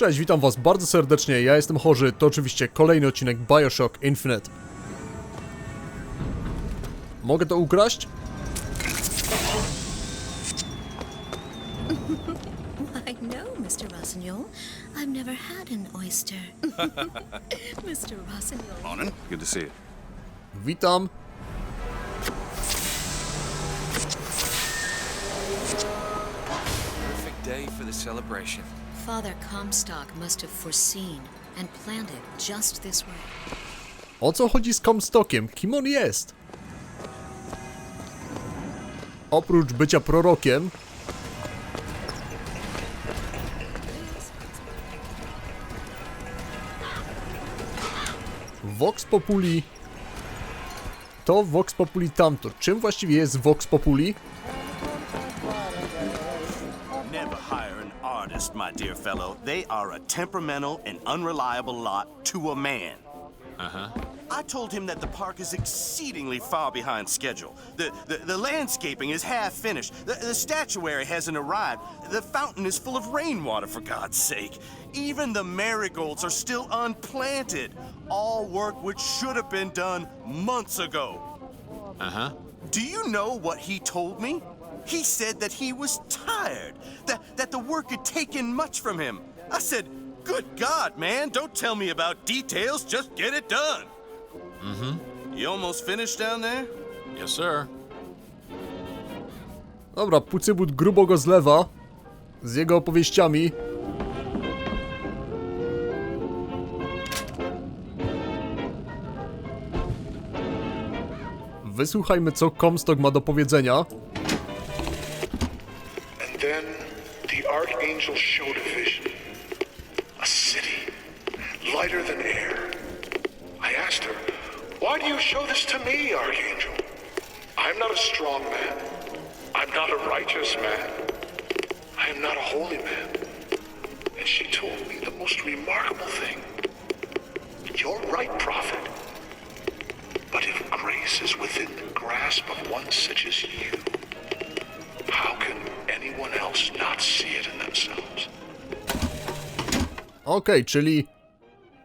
Cześć, witam was bardzo serdecznie, ja jestem Chorzy, to oczywiście kolejny odcinek Bioshock Infinite. Mogę to ukraść? I know, Mr. Rossignol. I've never had an oyster. Mr. Rossignol. Morning. Good to see you. Witam. Perfect day for the celebration. Father Comstock must have foreseen and planned it just this way. O co chodzi z Comstockiem? Kim on jest? Oprócz bycia prorokiem, Vox Populi to Vox Populi tamto. Czym właściwie jest Vox Populi? Artist, my dear fellow. They are a temperamental and unreliable lot to a man. Uh huh. I told him that the park is exceedingly far behind schedule. The, the, the landscaping is half finished. The, the statuary hasn't arrived. The fountain is full of rainwater, for God's sake. Even the marigolds are still unplanted. All work which should have been done months ago. Uh huh. Do you know what he told me? He said that he was tired, that, that the work had taken much from him. I said, Good God, man, don't tell me about details, just get it done. Mm hmm. You almost finished down there? Yes, sir. Dobra, Pucybut grubo go zlewa z jego opowieściami. Wysłuchajmy, co Comstock ma do powiedzenia. The archangel showed a vision. A city, lighter than air. I asked her, Why do you show this to me, archangel? I'm not a strong man. I'm not a righteous man. I am not a holy man. And she told me the most remarkable thing. You're right, prophet. But if grace is within the grasp of one such as you, Okej, czyli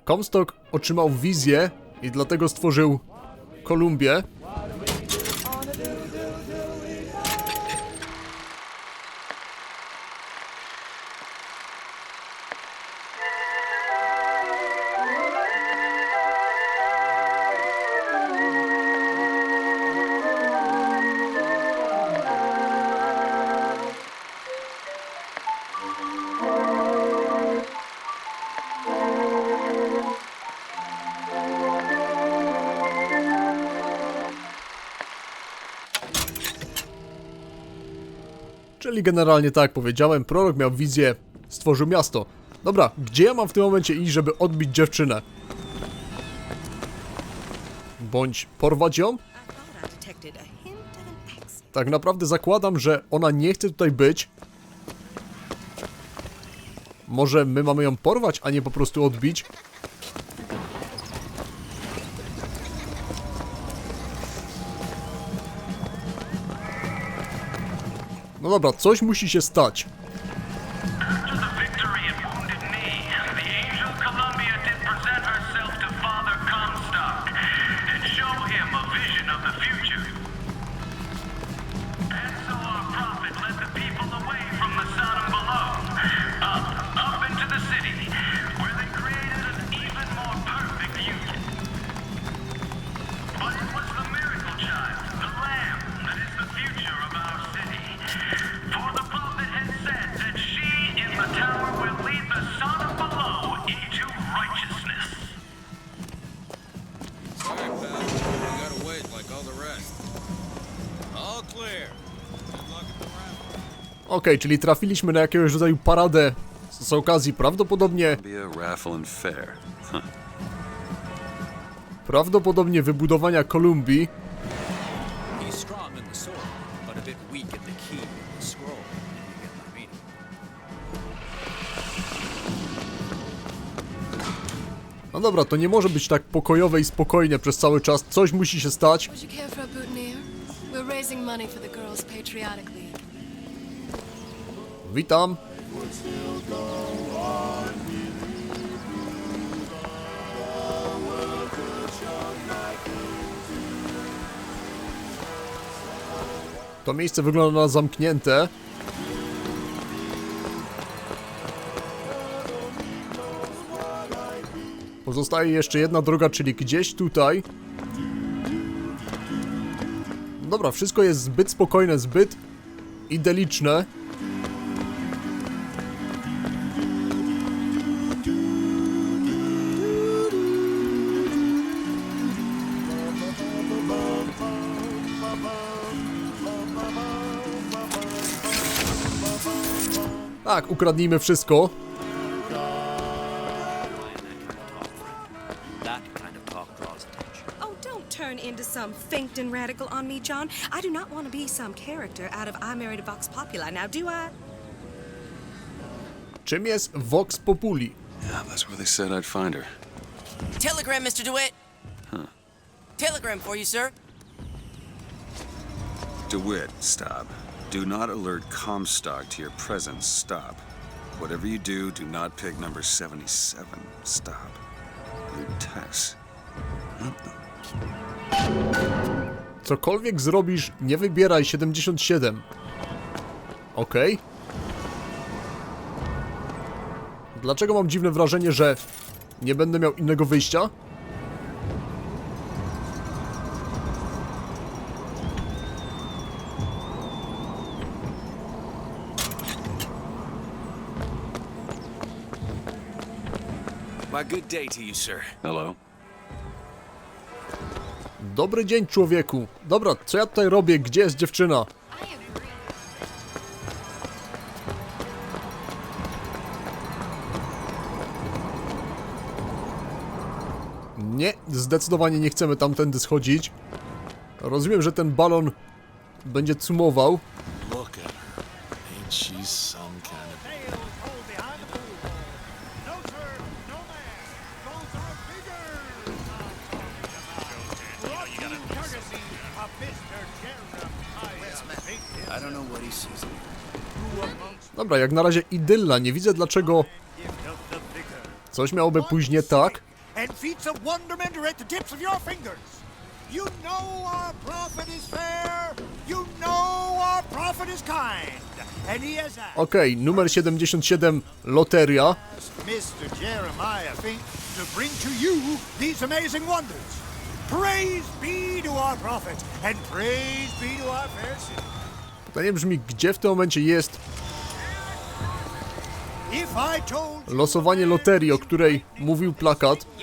Comstock otrzymał wizję i dlatego stworzył Kolumbię. Czyli generalnie tak jak powiedziałem, prorok miał wizję, stworzył miasto. Dobra, gdzie ja mam w tym momencie iść, żeby odbić dziewczynę? Bądź porwać ją? Tak naprawdę zakładam, że ona nie chce tutaj być. Może my mamy ją porwać, a nie po prostu odbić? No dobra, coś musi się stać. Okej, czyli trafiliśmy na jakiegoś rodzaju paradę z okazji prawdopodobnie, prawdopodobnie wybudowania Kolumbii. No dobra, to nie może być tak pokojowe i spokojnie przez cały czas. Coś musi się stać. Would you care for a? We're raising money for the Girls Patriotic League. Witam. To miejsce wygląda na zamknięte. Pozostaje jeszcze jedna droga, czyli gdzieś tutaj. Dobra, wszystko jest zbyt spokojne, zbyt idylliczne. Tak, ukradnijmy wszystko. Oh, don't turn into some Finkton radical on me, John. I do not want to be some character out of I Married a Vox Populi. Now, do I? Czym jest Vox Populi? Yeah, that's where they said I'd find her. Telegram, Mr. DeWitt. Telegram for you, sir. DeWitt, stop. Do not alert Comstock to your presence. Stop. Whatever you do, do not pick number 77. Stop. Your Tess. Cokolwiek zrobisz, nie wybieraj 77. Okej. Dlaczego mam dziwne wrażenie, że nie będę miał innego wyjścia? My good day to you, sir. Hello. Dobry dzień, człowieku. Dobra, co ja tutaj robię? Gdzie jest dziewczyna? Nie, zdecydowanie nie chcemy tamtędy schodzić. Rozumiem, że ten balon będzie cumował. Dobra, jak na razie idylla. Nie widzę dlaczego coś miałoby pójść nie tak. and feats of wonderment are at the tips of your fingers. You know our prophet is fair. You know our prophet is kind. And he has asked Okej, numer 77, loteria. Mr. Jeremiah Fink to bring to you these amazing wonders. Praise be to our prophet, and praise be to our fair city. Pytanie brzmi, gdzie w tym momencie jest If I told you losowanie loterii, o której mówił plakat.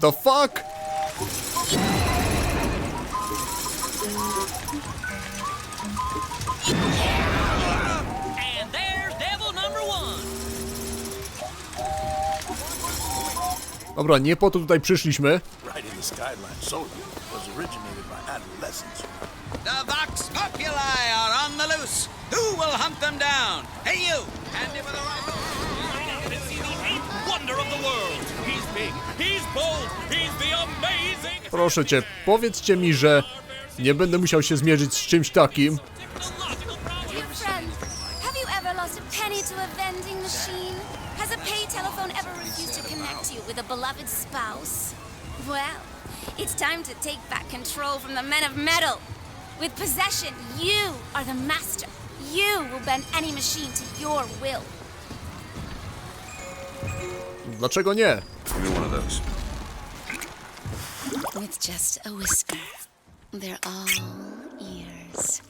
the fuck? And there's devil number one. Dobra, nie po to tutaj przyszliśmy. Right in the skyline soda was originated by adolescents. The Vox Populi are on the loose. Who will hunt them down? Hey, you! Handy with the rifle. See the eighth wonder of the world. He's big, he's bold, he's the amazing. Proszę cię, powiedzcie mi, że nie będę musiał się zmierzyć z czymś takim. Technological problem. Dear friend, have you ever lost a penny to a vending machine? Has a pay telephone ever refused to connect you with a beloved spouse? Well, it's time to take back control from the men of metal. With possession, you are the master. You will bend any machine to your will. Dlaczego nie? Give me one of those. With just a whisper, they're all ears.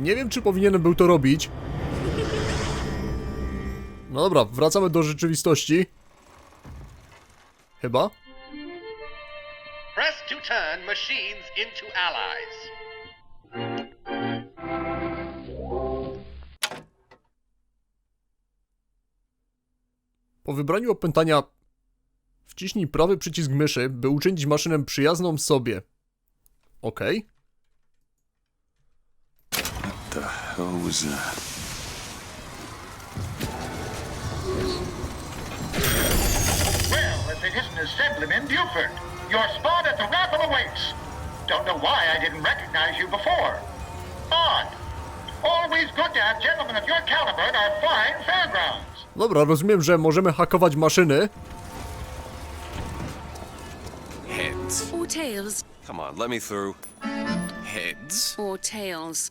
Nie wiem, czy powinienem był to robić. No dobra, wracamy do rzeczywistości. Chyba? press to turn machines into allies. Po wybraniu opętania Wciśnij prawy przycisk myszy, by uczynić maszynę przyjazną sobie. Okej. The hell was that? Assemblyman Buford, your spot at the raffle awaits. Don't know why I didn't recognize you before. Odd. Always good to have gentlemen of your caliber at our fine fairgrounds. Dobra, rozumiem, że możemy hakować maszyny. Heads. Or tails. Come on, let me through. Heads. Or tails.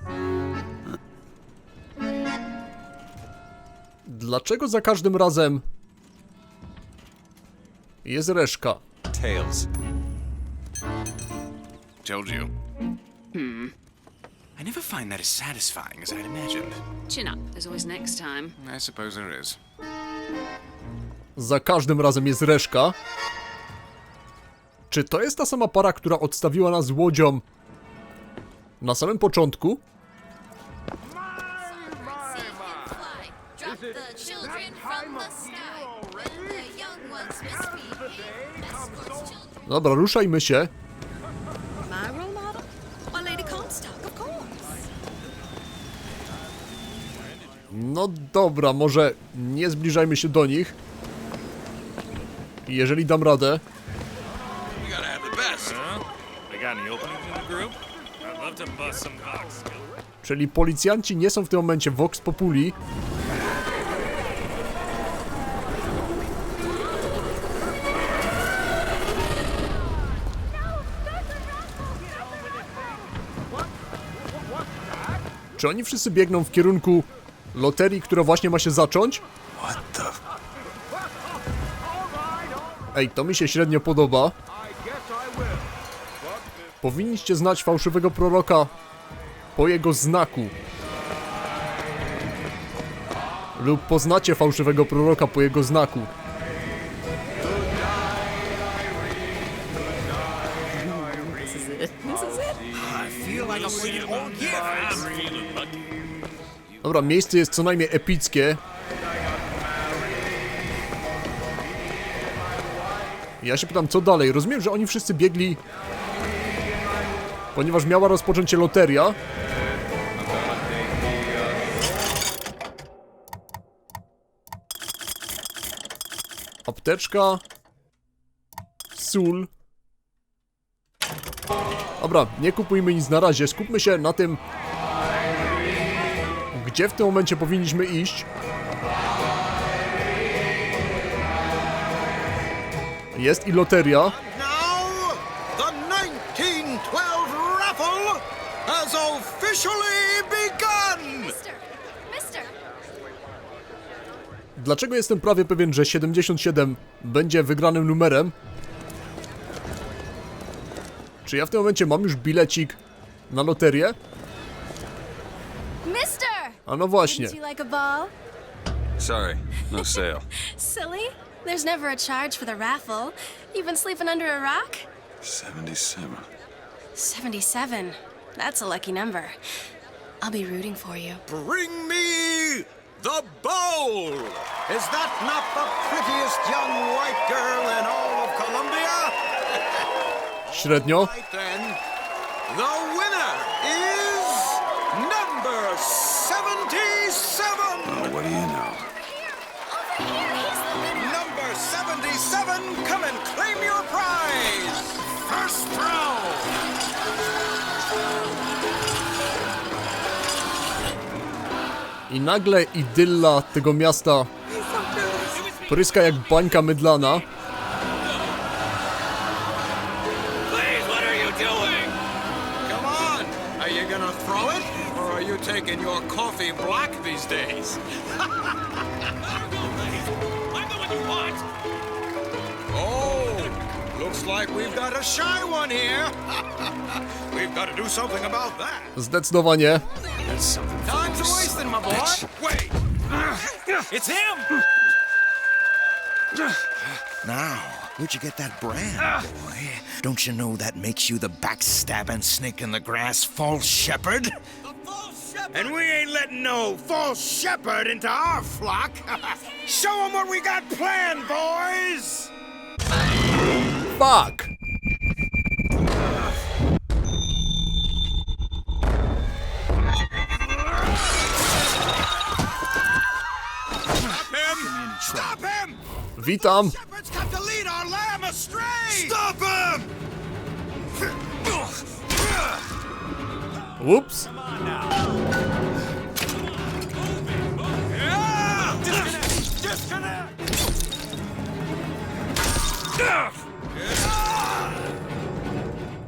Dlaczego za każdym razem jest reszka? Tails. Told you. I never find that as satisfying as I'd imagined. Chin up. There's always next time. I suppose there is. Za każdym razem jest reszka. Czy to jest ta sama para, która odstawiła nas łodzią na samym początku? Dobra, ruszajmy się. No dobra, może nie zbliżajmy się do nich. Jeżeli dam radę. Czyli policjanci nie są w tym momencie Vox Populi. Czy oni wszyscy biegną w kierunku loterii, która właśnie ma się zacząć? What the? Ej, to mi się średnio podoba. Powinniście znać fałszywego proroka po jego znaku. Lub poznacie fałszywego proroka po jego znaku. Dobra, miejsce jest co najmniej epickie. Ja się pytam, co dalej? Rozumiem, że oni wszyscy biegli... Ponieważ miała rozpocząć się loteria. Apteczka. Sól. Dobra, nie kupujmy nic na razie. Skupmy się na tym, gdzie w tym momencie powinniśmy iść? Jest i loteria. Now, the 1912 raffle has officially begun! Mister, mister. Dlaczego jestem prawie pewien, że 77 będzie wygranym numerem? Czy ja w tym momencie mam już bilecik na loterię? Mister! A no właśnie. Didn't you like a ball? Sorry, no sale. Silly. There's never a charge for the raffle. You've been sleeping under a rock? 77. 77. That's a lucky number. I'll be rooting for you. Bring me the bowl! Is that not the prettiest young white girl in all of Columbia? Średnio. Right then, the winner is number 77! Oh, what do you know? Number 77, come and claim your prize! First round! I nagle idylla tego miasta pryska jak bańka mydlana. Like we've got a shy one here. we've got to do something about that. Zdecydowanie. That's something for Time's a you, wasting, my boy. Wait. It's him. Now, where'd you get that brand, boy? Don't you know that makes you the backstabbing snake in the grass false shepherd? And we ain't letting no false shepherd into our flock. Show Show 'em what we got planned, boys! Fuck! Stop him! Stop him! Witam! Shepherd's got to lead our lamb astray! Stop him! Ups! Disconnect!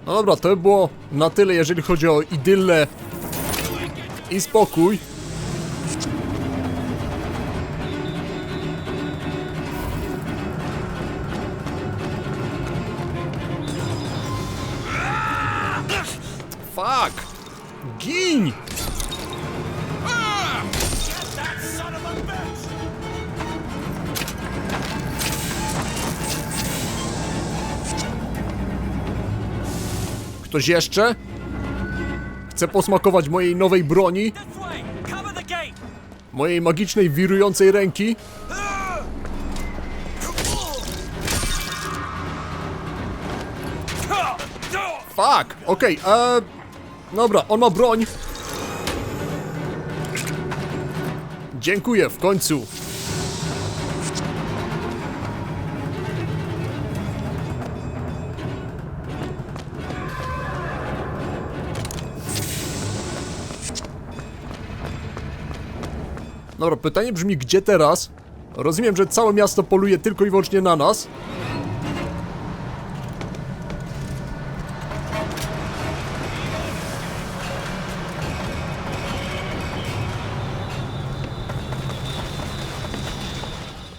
No dobra, to by było na tyle, jeżeli chodzi o idyllę i spokój. Ktoś jeszcze? Chce posmakować mojej nowej broni? Mojej magicznej wirującej ręki? Fuck! Okej, eee... Dobra, on ma broń. Dziękuję, w końcu. Dobra, pytanie brzmi, gdzie teraz? Rozumiem, że całe miasto poluje tylko i wyłącznie na nas.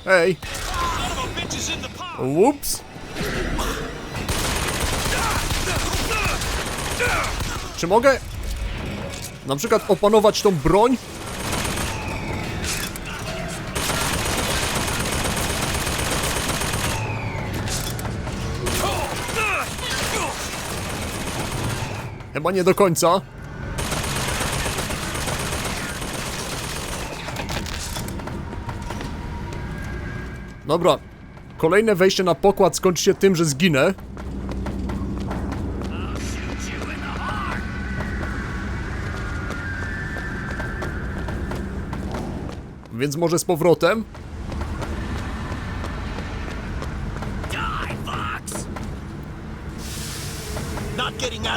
Hej! Ups! Czy mogę na przykład opanować tą broń? Chyba nie do końca. Dobra. Kolejne wejście na pokład skończy się tym, że zginę. Więc może z powrotem.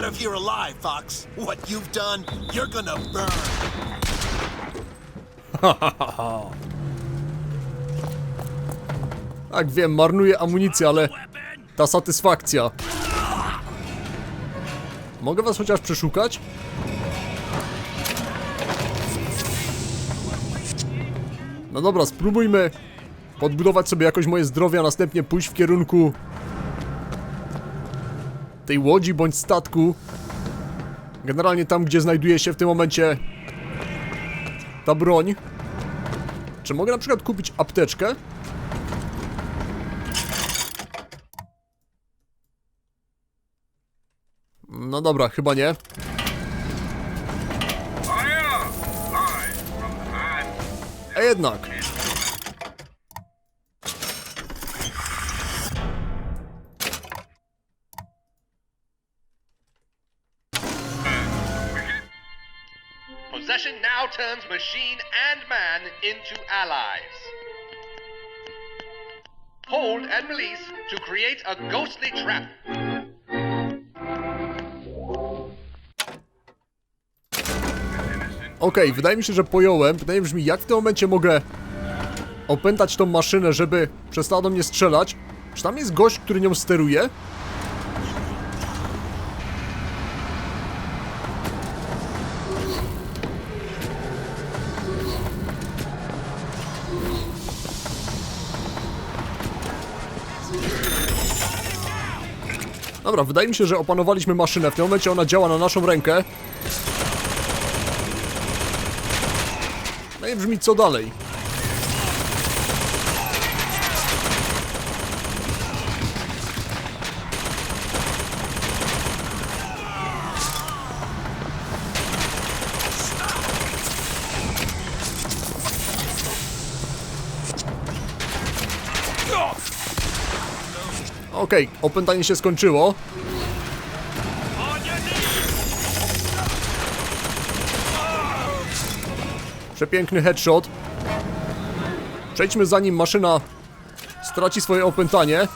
Not here alive, Fox. What you've done, you're gonna burn. Tak, wiem, marnuję amunicję, ale ta satysfakcja. Mogę was chociaż przeszukać? No dobra, spróbujmy podbudować sobie jakoś moje zdrowie, a następnie pójść w kierunku tej łodzi bądź statku. Generalnie tam, gdzie znajduje się w tym momencie ta broń. Czy mogę na przykład kupić apteczkę? No dobra, chyba nie. A jednak. Turns machine and man into allies. Hold and release to create a ghostly trap. Okej, wydaje mi się, że pojąłem. Pytanie brzmi, jak w tym momencie mogę opętać tą maszynę, żeby przestała do mnie strzelać? Czy tam jest gość, który nią steruje? Dobra, wydaje mi się, że opanowaliśmy maszynę. W tym momencie ona działa na naszą rękę. No i brzmi co dalej. Okej, opętanie się skończyło. Przepiękny headshot. Przejdźmy zanim maszyna straci swoje opętanie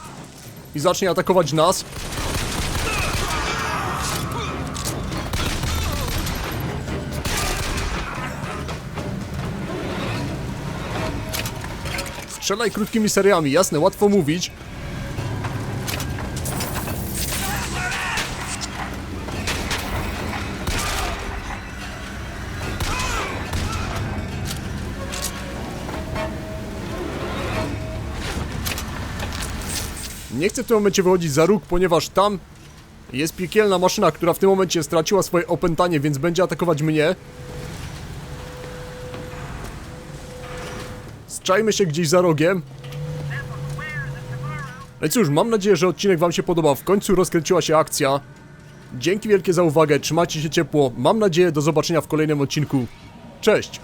i zacznie atakować nas. Strzelaj krótkimi seriami, jasne, łatwo mówić. Nie chcę w tym momencie wychodzić za róg, ponieważ tam jest piekielna maszyna, która w tym momencie straciła swoje opętanie, więc będzie atakować mnie. Zczajmy się gdzieś za rogiem. No i cóż, mam nadzieję, że odcinek wam się podobał. W końcu rozkręciła się akcja. Dzięki wielkie za uwagę, trzymajcie się ciepło. Mam nadzieję do zobaczenia w kolejnym odcinku. Cześć!